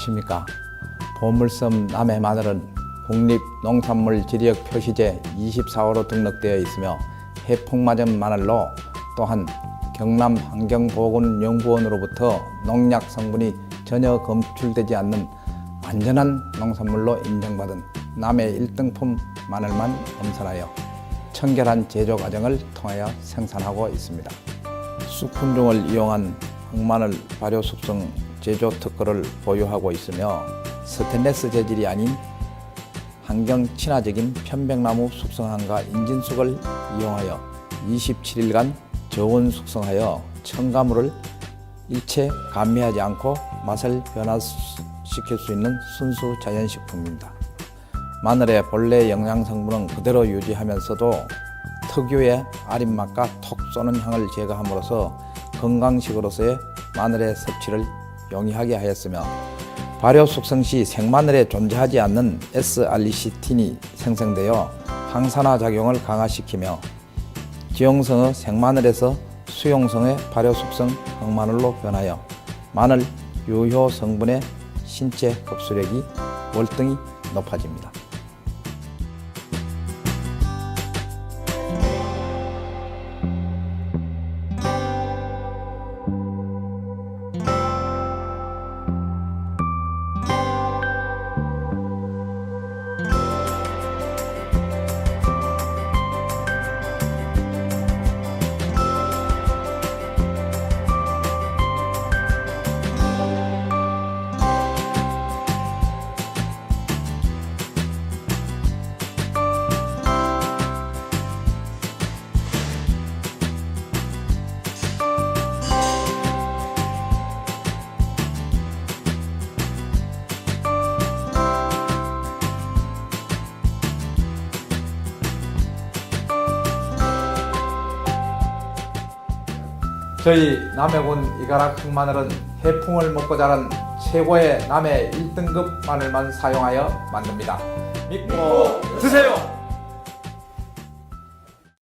안녕하십니까. 보물섬 남해 마늘은 국립농산물 지리역 표시제 24호로 등록되어 있으며 해풍맞은 마늘로 또한 경남 환경보건연구원으로부터 농약 성분이 전혀 검출되지 않는 안전한 농산물로 인정받은 남해 1등품 마늘만 엄선하여 청결한 제조 과정을 통하여 생산하고 있습니다. 수품종을 이용한 흑마늘 발효 숙성 제조 특허를 보유하고 있으며 스테인레스 재질이 아닌 환경 친화적인 편백나무 숙성함과 인진숙을 이용하여 27일간 저온 숙성하여 첨가물을 일체 감미하지 않고 맛을 변화시킬 수 있는 순수 자연식품입니다. 마늘의 본래 영양 성분은 그대로 유지하면서도 특유의 아린 맛과 톡 쏘는 향을 제거함으로써 건강식으로서의 마늘의 섭취를 용이하게 하였으며 발효 숙성 시 생마늘에 존재하지 않는 S-알리시틴이 생성되어 항산화 작용을 강화시키며 지용성의 생마늘에서 수용성의 발효 숙성 흑마늘로 변하여 마늘 유효 성분의 신체 흡수력이 월등히 높아집니다. 저희 남해군 이가락 흑 마늘은 해풍을 먹고 자란 최고의 남해 1등급 마늘만 사용하여 만듭니다. 믿고 드세요.